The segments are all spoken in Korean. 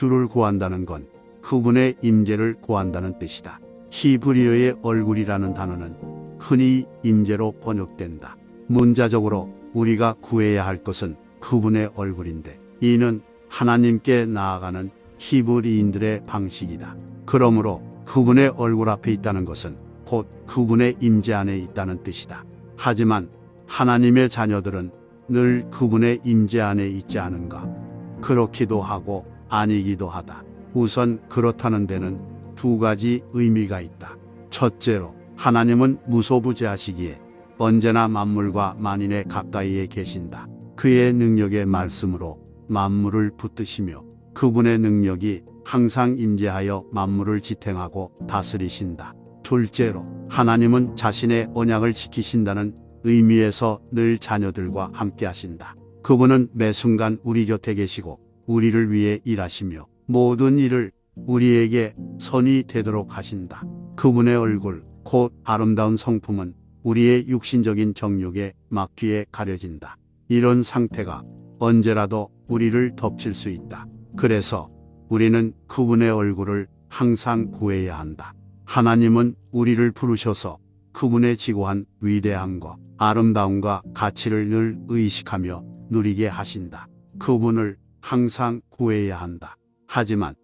주를 구한다는 건 그분의 임재를 구한다는 뜻이다. 히브리어의 얼굴이라는 단어는 흔히 임재로 번역된다. 문자적으로 우리가 구해야 할 것은 그분의 얼굴인데 이는 하나님께 나아가는 히브리인들의 방식이다. 그러므로 그분의 얼굴 앞에 있다는 것은 곧 그분의 임재 안에 있다는 뜻이다. 하지만 하나님의 자녀들은 늘 그분의 임재 안에 있지 않은가? 그렇기도 하고 아니기도 하다. 우선 그렇다는 데는 두 가지 의미가 있다. 첫째로 하나님은 무소부재하시기에 언제나 만물과 만인의 가까이에 계신다. 그의 능력의 말씀으로 만물을 붙드시며 그분의 능력이 항상 임재하여 만물을 지탱하고 다스리신다. 둘째로 하나님은 자신의 언약을 지키신다는 의미에서 늘 자녀들과 함께 하신다. 그분은 매 순간 우리 곁에 계시고 우리를 위해 일하시며 모든 일을 우리에게 선이 되도록 하신다. 그분의 얼굴, 곧 아름다운 성품은 우리의 육신적인 정욕에 막귀에 가려진다. 이런 상태가 언제라도 우리를 덮칠 수 있다. 그래서 우리는 그분의 얼굴을 항상 구해야 한다. 하나님은 우리를 부르셔서 그분의 지고한 위대함과 아름다움과 가치를 늘 의식하며 누리게 하신다. 그분을 항상 구해야 한다. 하지만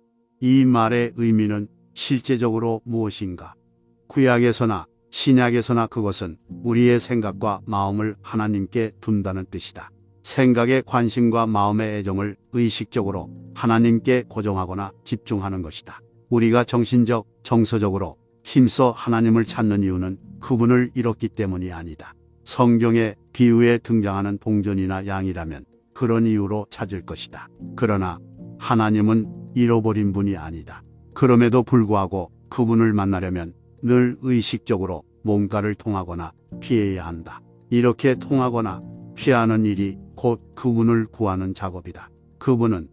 이 말의 의미는 실제적으로 무엇인가? 구약에서나 신약에서나 그것은 우리의 생각과 마음을 하나님께 둔다는 뜻이다. 생각의 관심과 마음의 애정을 의식적으로 하나님께 고정하거나 집중하는 것이다. 우리가 정신적, 정서적으로 힘써 하나님을 찾는 이유는 그분을 잃었기 때문이 아니다. 성경의 비유에 등장하는 동전이나 양이라면 그런 이유로 찾을 것이다. 그러나 하나님은 잃어버린 분이 아니다. 그럼에도 불구하고 그분을 만나려면 늘 의식적으로 뭔가를 통하거나 피해야 한다. 이렇게 통하거나 피하는 일이 곧 그분을 구하는 작업이다. 그분은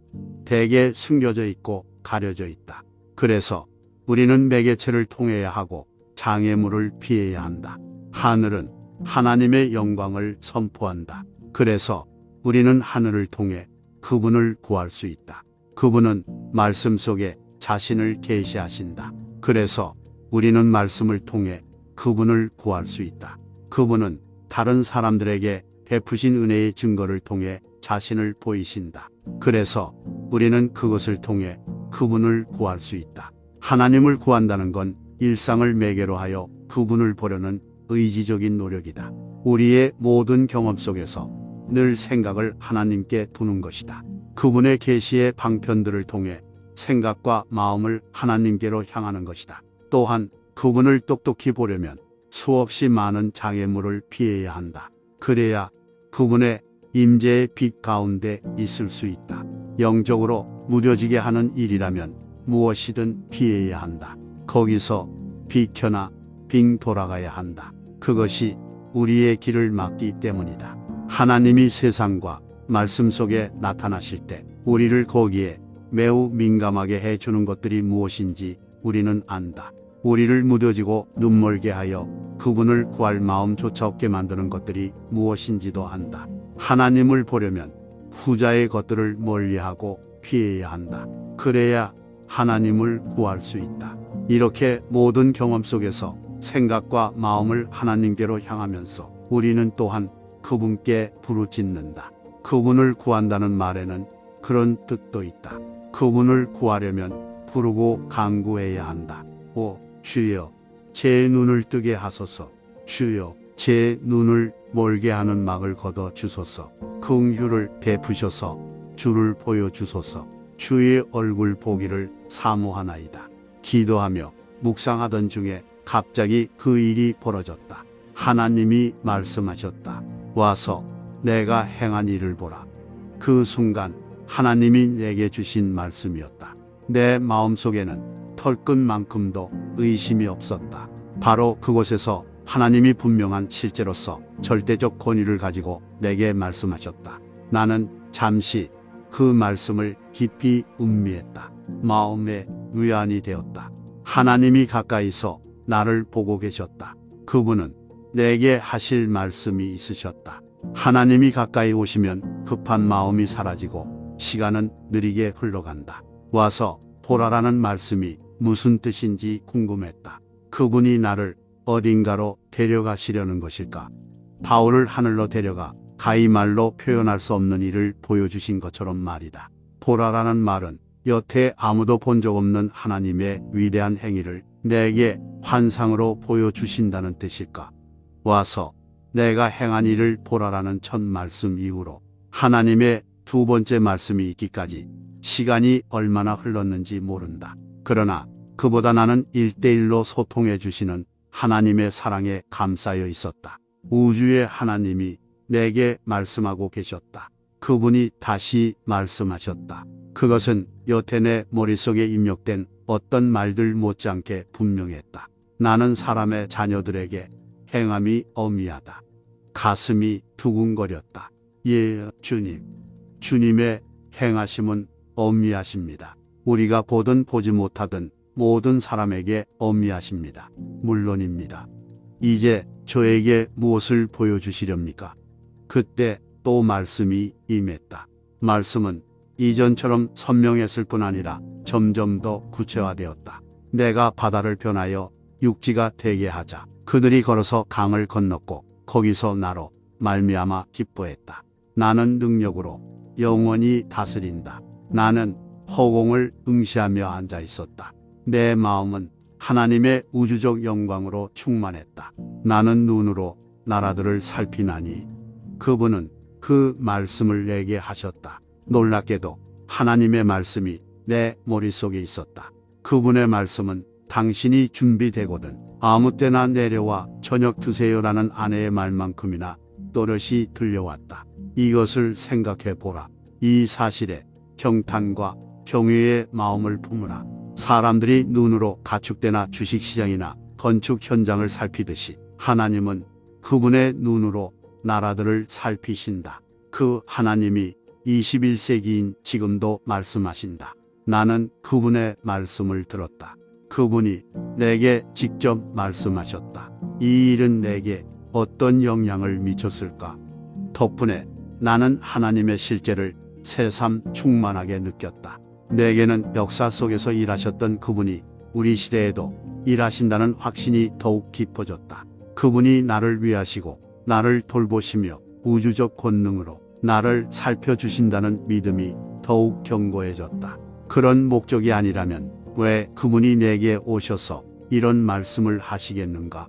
대개 숨겨져 있고 가려져 있다. 그래서 우리는 매개체를 통해야 하고 장애물을 피해야 한다. 하늘은 하나님의 영광을 선포한다. 그래서 우리는 하늘을 통해 그분을 구할 수 있다. 그분은 말씀 속에 자신을 계시하신다. 그래서 우리는 말씀을 통해 그분을 구할 수 있다. 그분은 다른 사람들에게 베푸신 은혜의 증거를 통해 자신을 보이신다. 그래서 우리는 그것을 통해 그분을 구할 수 있다. 하나님을 구한다는 건 일상을 매개로 하여 그분을 보려는 의지적인 노력이다. 우리의 모든 경험 속에서 늘 생각을 하나님께 두는 것이다. 그분의 계시의 방편들을 통해 생각과 마음을 하나님께로 향하는 것이다. 또한 그분을 똑똑히 보려면 수없이 많은 장애물을 피해야 한다. 그래야 그분의 임재의 빛 가운데 있을 수 있다. 영적으로 무뎌지게 하는 일이라면 무엇이든 피해야 한다. 거기서 비켜나 빙 돌아가야 한다. 그것이 우리의 길을 막기 때문이다. 하나님이 세상과 말씀 속에 나타나실 때 우리를 거기에 매우 민감하게 해주는 것들이 무엇인지 우리는 안다. 우리를 무뎌지고 눈멀게 하여 그분을 구할 마음조차 없게 만드는 것들이 무엇인지도 안다. 하나님을 보려면 후자의 것들을 멀리하고 피해야 한다. 그래야 하나님을 구할 수 있다. 이렇게 모든 경험 속에서 생각과 마음을 하나님께로 향하면서 우리는 또한 그분께 부르짖는다. 그분을 구한다는 말에는 그런 뜻도 있다. 그분을 구하려면 부르고 강구해야 한다. 오 주여 제 눈을 뜨게 하소서 주여 제 눈을 멀게 하는 막을 걷어 주소서 긍휼을 베푸셔서 주를 보여 주소서 주의 얼굴 보기를 사모하나이다. 기도하며 묵상하던 중에 갑자기 그 일이 벌어졌다. 하나님이 말씀하셨다. 와서 내가 행한 일을 보라. 그 순간 하나님이 내게 주신 말씀이었다. 내 마음속에는 털끝만큼도 의심이 없었다. 바로 그곳에서 하나님이 분명한 실제로서 절대적 권위를 가지고 내게 말씀하셨다. 나는 잠시 그 말씀을 깊이 음미했다. 마음에 위안이 되었다. 하나님이 가까이서 나를 보고 계셨다. 그분은 내게 하실 말씀이 있으셨다. 하나님이 가까이 오시면 급한 마음이 사라지고 시간은 느리게 흘러간다. 와서 보라라는 말씀이 무슨 뜻인지 궁금했다. 그분이 나를 어딘가로 데려가시려는 것일까? 바울을 하늘로 데려가 가이말로 표현할 수 없는 일을 보여주신 것처럼 말이다. 보라라는 말은 여태 아무도 본 적 없는 하나님의 위대한 행위를 내게 환상으로 보여주신다는 뜻일까? 와서 내가 행한 일을 보라라는 첫 말씀 이후로 하나님의 두 번째 말씀이 있기까지 시간이 얼마나 흘렀는지 모른다. 그러나 그보다 나는 일대일로 소통해 주시는 하나님의 사랑에 감싸여 있었다. 우주의 하나님이 내게 말씀하고 계셨다. 그분이 다시 말씀하셨다. 그것은 여태 내 머릿속에 입력된 어떤 말들 못지않게 분명했다. 나는 사람의 자녀들에게 행함이 어미하다. 가슴이 두근거렸다. 예, 주님. 주님의 행하심은 어미하십니다. 우리가 보든 보지 못하든 모든 사람에게 어미하십니다. 물론입니다. 이제 저에게 무엇을 보여주시렵니까? 그때 또 말씀이 임했다. 말씀은 이전처럼 선명했을 뿐 아니라 점점 더 구체화되었다. 내가 바다를 변하여 육지가 되게 하자. 그들이 걸어서 강을 건넜고 거기서 나로 말미암아 기뻐했다. 나는 능력으로 영원히 다스린다. 나는 허공을 응시하며 앉아 있었다. 내 마음은 하나님의 우주적 영광으로 충만했다. 나는 눈으로 나라들을 살피나니 그분은 그 말씀을 내게 하셨다. 놀랍게도 하나님의 말씀이 내 머릿속에 있었다. 그분의 말씀은 당신이 준비되거든 아무 때나 내려와 저녁 드세요라는 아내의 말만큼이나 또렷이 들려왔다. 이것을 생각해 보라. 이 사실에 경탄과 경외의 마음을 품으라. 사람들이 눈으로 가축대나 주식시장이나 건축 현장을 살피듯이 하나님은 그분의 눈으로 나라들을 살피신다. 그 하나님이 21세기인 지금도 말씀하신다. 나는 그분의 말씀을 들었다. 그분이 내게 직접 말씀하셨다. 이 일은 내게 어떤 영향을 미쳤을까? 덕분에 나는 하나님의 실제를 새삼 충만하게 느꼈다. 내게는 역사 속에서 일하셨던 그분이 우리 시대에도 일하신다는 확신이 더욱 깊어졌다. 그분이 나를 위하시고 나를 돌보시며 우주적 권능으로 나를 살펴주신다는 믿음이 더욱 견고해졌다. 그런 목적이 아니라면 왜 그분이 내게 오셔서 이런 말씀을 하시겠는가?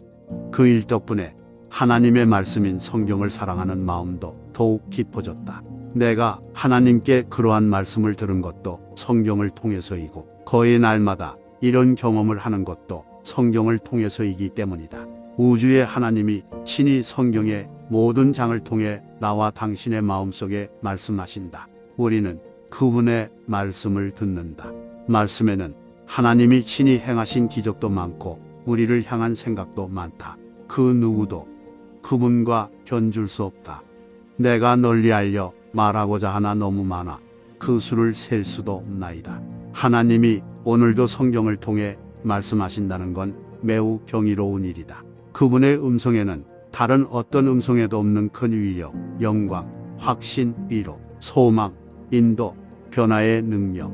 그 일 덕분에 하나님의 말씀인 성경을 사랑하는 마음도 더욱 깊어졌다. 내가 하나님께 그러한 말씀을 들은 것도 성경을 통해서이고 거의 날마다 이런 경험을 하는 것도 성경을 통해서이기 때문이다. 우주의 하나님이 친히 성경의 모든 장을 통해 나와 당신의 마음속에 말씀하신다. 우리는 그분의 말씀을 듣는다. 말씀에는 하나님이 친히 행하신 기적도 많고 우리를 향한 생각도 많다. 그 누구도 그분과 견줄 수 없다. 내가 널리 알려 말하고자 하나 너무 많아 그 수를 셀 수도 없나이다. 하나님이 오늘도 성경을 통해 말씀하신다는 건 매우 경이로운 일이다. 그분의 음성에는 다른 어떤 음성에도 없는 큰 위력, 영광, 확신, 위로, 소망, 인도, 변화의 능력,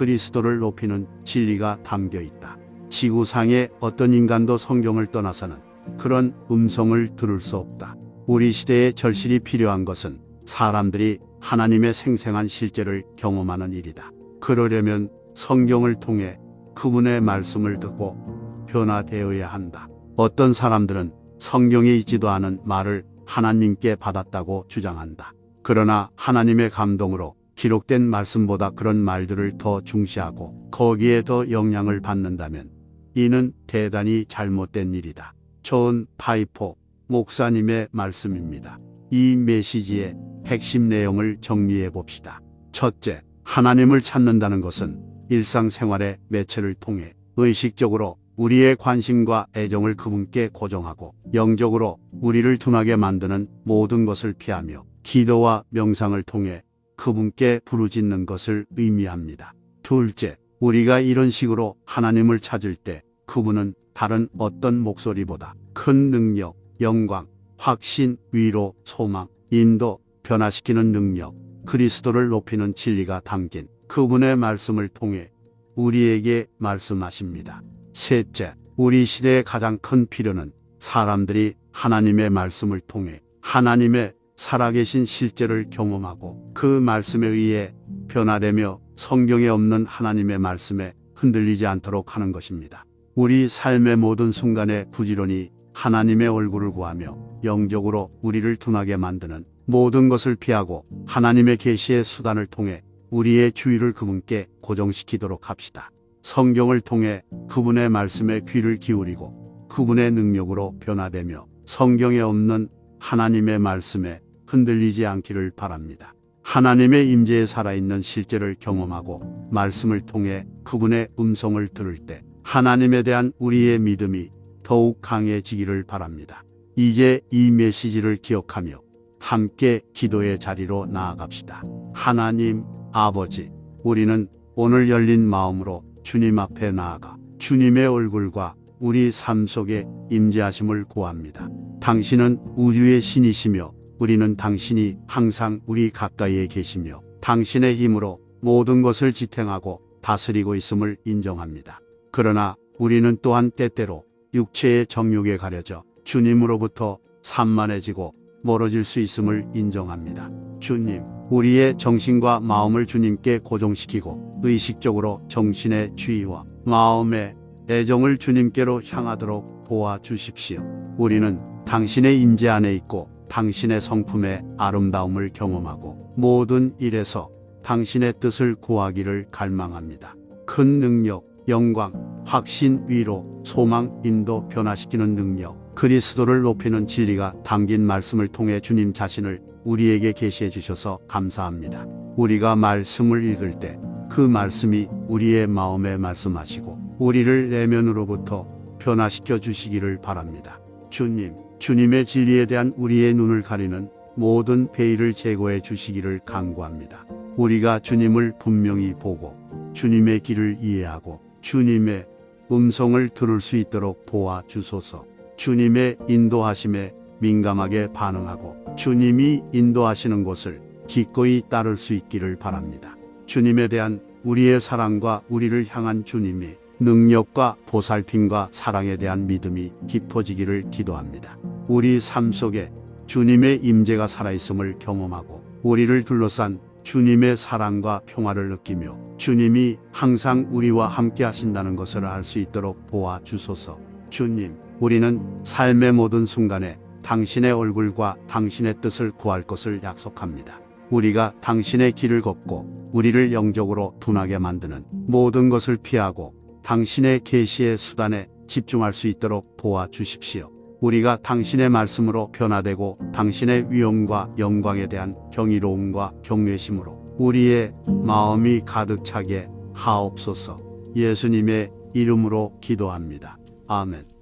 그리스도를 높이는 진리가 담겨 있다. 지구상의 어떤 인간도 성경을 떠나서는 그런 음성을 들을 수 없다. 우리 시대에 절실히 필요한 것은 사람들이 하나님의 생생한 실제를 경험하는 일이다. 그러려면 성경을 통해 그분의 말씀을 듣고 변화되어야 한다. 어떤 사람들은 성경에 있지도 않은 말을 하나님께 받았다고 주장한다. 그러나 하나님의 감동으로 기록된 말씀보다 그런 말들을 더 중시하고 거기에 더 영향을 받는다면 이는 대단히 잘못된 일이다. 존 파이포 목사님의 말씀입니다. 이 메시지의 핵심 내용을 정리해 봅시다. 첫째, 하나님을 찾는다는 것은 일상생활의 매체를 통해 의식적으로 우리의 관심과 애정을 그분께 고정하고 영적으로 우리를 둔하게 만드는 모든 것을 피하며 기도와 명상을 통해 그분께 부르짖는 것을 의미합니다. 둘째, 우리가 이런 식으로 하나님을 찾을 때 그분은 다른 어떤 목소리보다 큰 능력, 영광, 확신, 위로, 소망, 인도, 변화시키는 능력, 그리스도를 높이는 진리가 담긴 그분의 말씀을 통해 우리에게 말씀하십니다. 셋째, 우리 시대의 가장 큰 필요는 사람들이 하나님의 말씀을 통해 하나님의 살아계신 실제를 경험하고 그 말씀에 의해 변화되며 성경에 없는 하나님의 말씀에 흔들리지 않도록 하는 것입니다. 우리 삶의 모든 순간에 부지런히 하나님의 얼굴을 구하며 영적으로 우리를 둔하게 만드는 모든 것을 피하고 하나님의 계시의 수단을 통해 우리의 주의를 그분께 고정시키도록 합시다. 성경을 통해 그분의 말씀에 귀를 기울이고 그분의 능력으로 변화되며 성경에 없는 하나님의 말씀에 흔들리지 않기를 바랍니다. 하나님의 임재에 살아있는 실제를 경험하고 말씀을 통해 그분의 음성을 들을 때 하나님에 대한 우리의 믿음이 더욱 강해지기를 바랍니다. 이제 이 메시지를 기억하며 함께 기도의 자리로 나아갑시다. 하나님, 아버지, 우리는 오늘 열린 마음으로 주님 앞에 나아가 주님의 얼굴과 우리 삶 속에 임재하심을 구합니다. 당신은 우주의 신이시며 우리는 당신이 항상 우리 가까이에 계시며 당신의 힘으로 모든 것을 지탱하고 다스리고 있음을 인정합니다. 그러나 우리는 또한 때때로 육체의 정욕에 가려져 주님으로부터 산만해지고 멀어질 수 있음을 인정합니다. 주님, 우리의 정신과 마음을 주님께 고정시키고 의식적으로 정신의 주의와 마음의 애정을 주님께로 향하도록 도와주십시오. 우리는 당신의 임재 안에 있고 당신의 성품의 아름다움을 경험하고 모든 일에서 당신의 뜻을 구하기를 갈망합니다. 큰 능력, 영광, 확신, 위로, 소망, 인도, 변화시키는 능력, 그리스도를 높이는 진리가 담긴 말씀을 통해 주님 자신을 우리에게 계시해 주셔서 감사합니다. 우리가 말씀을 읽을 때 그 말씀이 우리의 마음에 말씀하시고 우리를 내면으로부터 변화시켜 주시기를 바랍니다. 주님, 주님의 진리에 대한 우리의 눈을 가리는 모든 베일을 제거해 주시기를 간구합니다. 우리가 주님을 분명히 보고 주님의 길을 이해하고 주님의 음성을 들을 수 있도록 도와주소서. 주님의 인도하심에 민감하게 반응하고 주님이 인도하시는 곳을 기꺼이 따를 수 있기를 바랍니다. 주님에 대한 우리의 사랑과 우리를 향한 주님의 능력과 보살핌과 사랑에 대한 믿음이 깊어지기를 기도합니다. 우리 삶 속에 주님의 임재가 살아있음을 경험하고 우리를 둘러싼 주님의 사랑과 평화를 느끼며 주님이 항상 우리와 함께 하신다는 것을 알 수 있도록 도와주소서. 주님, 우리는 삶의 모든 순간에 당신의 얼굴과 당신의 뜻을 구할 것을 약속합니다. 우리가 당신의 길을 걷고 우리를 영적으로 둔하게 만드는 모든 것을 피하고 당신의 계시의 수단에 집중할 수 있도록 도와주십시오. 우리가 당신의 말씀으로 변화되고 당신의 위엄과 영광에 대한 경이로움과 경외심으로 우리의 마음이 가득 차게 하옵소서. 예수님의 이름으로 기도합니다. 아멘.